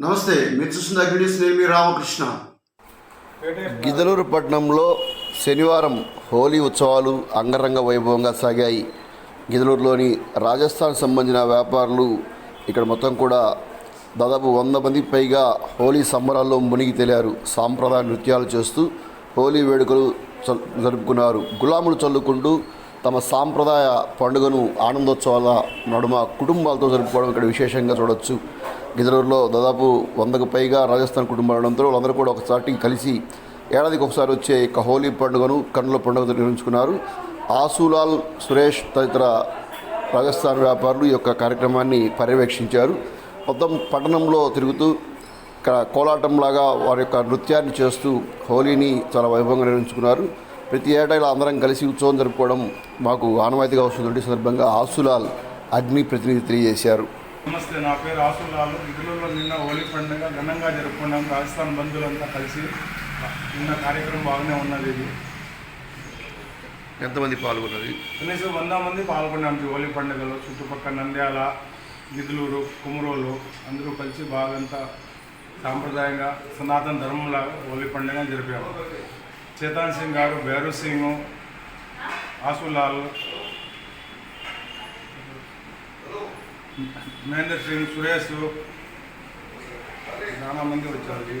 నమస్తే మీరు చూస్తున్న అగ్నిస్ నేను రామకృష్ణ. గిదలూరు పట్టణంలో శనివారం హోలీ ఉత్సవాలు అంగరంగ వైభవంగా సాగాయి. గిదలూరులోని రాజస్థాన్ సంబంధించిన వ్యాపారులు ఇక్కడ మొత్తం కూడా దాదాపు వంద మంది పైగా హోలీ సంబరాల్లో మునిగి తేలారు. సాంప్రదాయ నృత్యాలు చేస్తూ హోలీ వేడుకలు చల్- జరుపుకున్నారు. గులాములు చల్లుకుంటూ తమ సాంప్రదాయ పండుగను ఆనందోత్సవాల నడుమ కుటుంబాలతో జరుపుకోవడం ఇక్కడ విశేషంగా చూడొచ్చు. గిదలూరులో దాదాపు వందకు పైగా రాజస్థాన్ కుటుంబాలు ఉండడంతో వాళ్ళందరూ కూడా ఒకసారి కలిసి ఏడాదికి ఒకసారి వచ్చే యొక్క హోలీ పండుగను కన్నుల పండుగ నిర్వహించుకున్నారు ఆసూలాల్ సురేష్ తదితర రాజస్థాన్ వ్యాపారులు ఈ యొక్క కార్యక్రమాన్ని పర్యవేక్షించారు. మొత్తం పట్టణంలో తిరుగుతూ ఇక్కడ కోలాటంలాగా వారి యొక్క నృత్యాన్ని చేస్తూ హోలీని చాలా వైభవంగా నిర్వహించుకున్నారు. ప్రతి ఏటా ఇలా అందరం కలిసి ఉత్సవం జరుపుకోవడం మాకు ఆనవాయితీగా వస్తుంది. సందర్భంగా ఆసులాల్ అగ్ని ప్రతినిధి తెలియజేశారు. నమస్తే నా పేరు ఆసులాలు. ఇగులలో నిన్న హోలీ పండుగ ఘనంగా జరుపుకున్నాం. రాజస్థాన్ బంధువులంతా కలిసి నిన్న కార్యక్రమం బాగానే ఉన్నది ఇది. ఎంతమంది పాల్గొన్నది? కనీసం వంద మంది పాల్గొన్నాం హోలీ పండుగలో. చుట్టుపక్కల నంద్యాల గిదులూరు కుమరోలు అందరూ కలిసి బాగంతా సాంప్రదాయంగా సనాతన ధర్మంలాగా హోలీ పండుగ జరిపాము. చేతన్ సింగ్ గారు బేరు సింగ్ ఆసులాల్ మహేందర్ సింగ్ సురేష్ చాలా మంది వచ్చారు.